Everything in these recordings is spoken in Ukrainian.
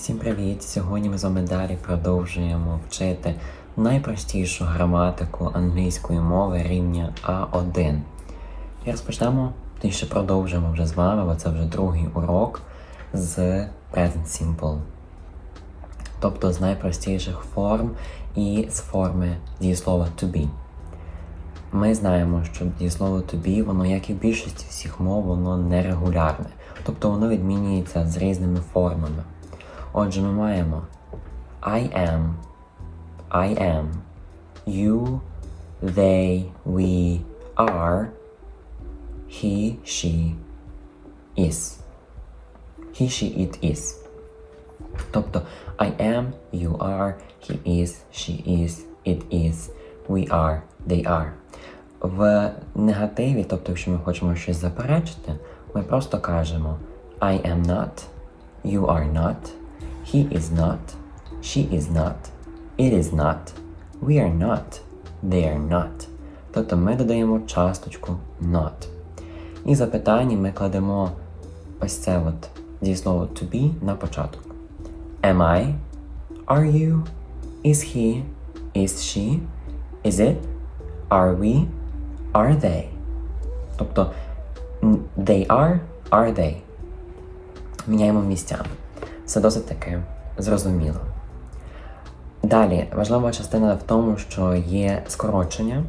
Всім привіт! Сьогодні ми з вами далі продовжуємо вчити найпростішу граматику англійської мови рівня А1. І розпочнемо, і ще продовжимо вже з вами, бо це вже другий урок з Present Simple. Тобто з найпростіших форм і з форми дієслова to be. Ми знаємо, що дієслово to be, воно, як і в більшості всіх мов, воно нерегулярне. Тобто воно відмінюється з різними формами. Отже, ми маємо I am, I am, you, they, we, are, he, she, is. He, she, it is. Тобто I am, you are, he is, she is, it is, we are, they are. В негативі, тобто, якщо ми хочемо щось заперечити, ми просто кажемо I am not, you are not, he is not, she is not, it is not, we are not, they are not. Тобто ми додаємо часточку not. І в запитанні ми кладемо ось це от дієслово to be на початок. Am I? Are you? Is he? Is she? Is it? Are we? Are they? Тобто м, they are, are they. Міняємо місцями. Це досить таки зрозуміло. Далі, важлива частина в тому, що є скорочення,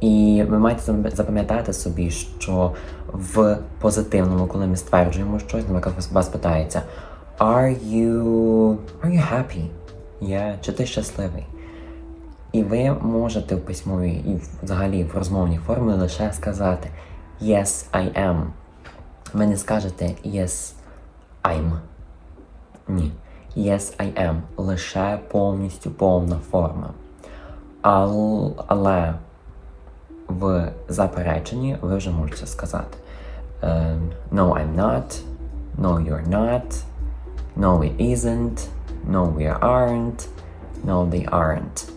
і ви маєте запам'ятати собі, що в позитивному, коли ми стверджуємо щось, наприклад, вас питається Are you are you happy? Yeah. Чи ти щасливий? І ви можете в письмовій і взагалі в розмовній формі лише сказати Yes, I am. Ви не скажете Yes, I'm. Ні. Yes, I am. Лише повністю повна форма. Ал, але в запереченні ви вже можете сказати е, No, I'm not. No, you're not. No, it isn't. No, we aren't. No, they aren't.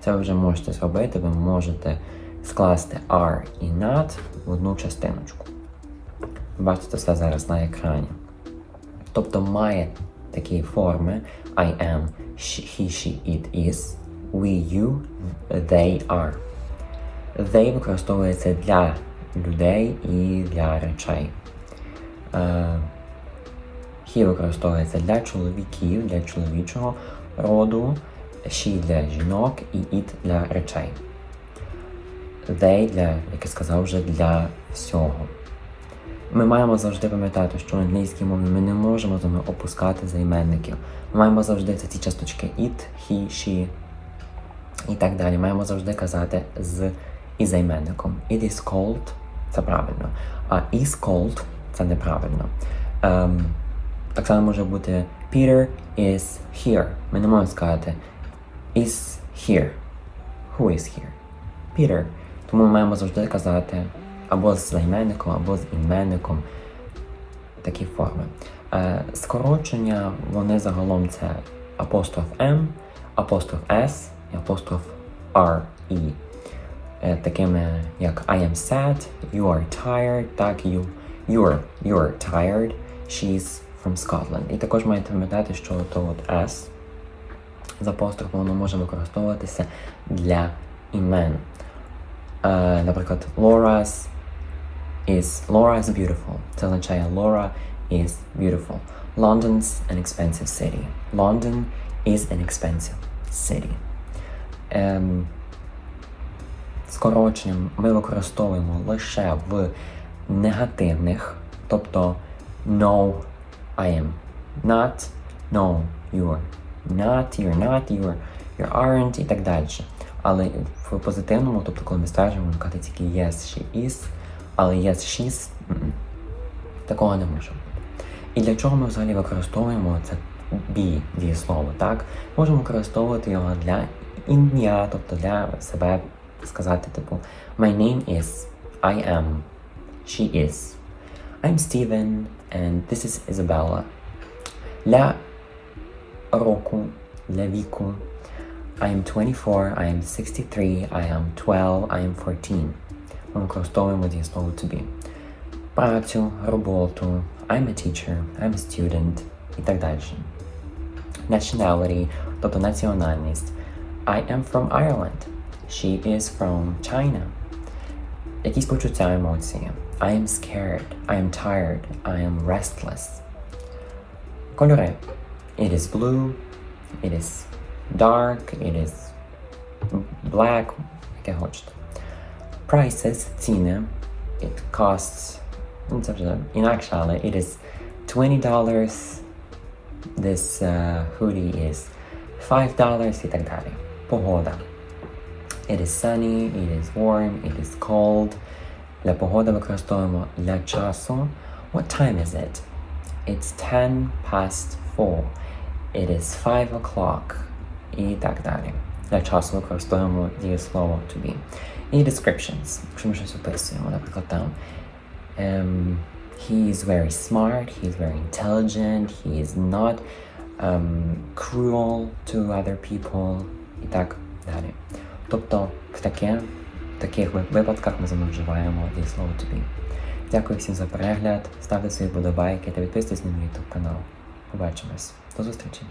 Це ви вже можете зробити, ви можете скласти are і not в одну частиночку. Бачите все зараз на екрані. Тобто має такі форми I am, he, she, it is, we, you, they are. They використовується для людей і для речей. Е, He використовується для чоловіків, для чоловічого роду, she для жінок і it для речей. They для, як я сказав, вже для всього. Ми маємо завжди пам'ятати, що в англійській мові ми не можемо з вами опускати займенників. Ми маємо завжди це ці часточки it, he, she і так далі. Маємо завжди казати з і займенником. It is cold це правильно. А is cold це неправильно. Ем, так само може бути Peter is here. Ми не можемо сказати is here. Who is here? Peter. Тому ми маємо завжди казати або з займенником, або з іменником такі форми. Е, скорочення, вони загалом це апостроф M, апостроф S і апостроф R, E. Е, такими як I am sad, you are tired, так, you, you're, you're tired, she's from Scotland. І також маєте пам'ятати, що то от S з апострофом воно може використовуватися для імен. Е, наприклад, Laura's is Laura is beautiful. Це Laura is beautiful. London's an expensive city. London is an expensive city. Ем, скороченням ми використовуємо лише в негативних, тобто no, I am not, no, you're not, you're not, you're, you aren't і так далі. Але в позитивному, тобто коли ми стверджуємо, казати тільки yes, she is, але yes, she's, м-м, такого не може бути. І для чого ми взагалі використовуємо це be дієслово, так? Можемо використовувати його для ім'я, тобто для себе сказати, типу, My name is, I am, she is, I'm Steven, and this is Isabella. Для року, для віку, I am 24, I am 63, I am 12, I am 14. Ми використовуємо дієслово to be. Працю, роботу, I'm a teacher, I'm a student і так далі. nationality, тобто національність. I am from Ireland. She is from China. Якісь почуття емоції. I am scared. I am tired. I am restless. Кольори. It is blue. It is dark. It is black. Яке хочете. prices, cena, it costs, mm, in actually it is $20, this uh, hoodie is $5 i tak It is sunny, it is warm, it is cold. La pogoda wykorzystujemy dla. What time is it? It's 10 past 4. It is 5 o'clock И так далее. Для використовуємо дієслово to be. І descriptions. Якщо ми щось описуємо, наприклад, там um, he is very smart, he is very intelligent, he is not um, cruel to other people і так далі. Тобто в, таке, в таких ви- випадках ми з вживаємо дієслово to be. Дякую всім за перегляд, ставте свої вподобайки та підписуйтесь на мій YouTube канал. Побачимось. До зустрічі!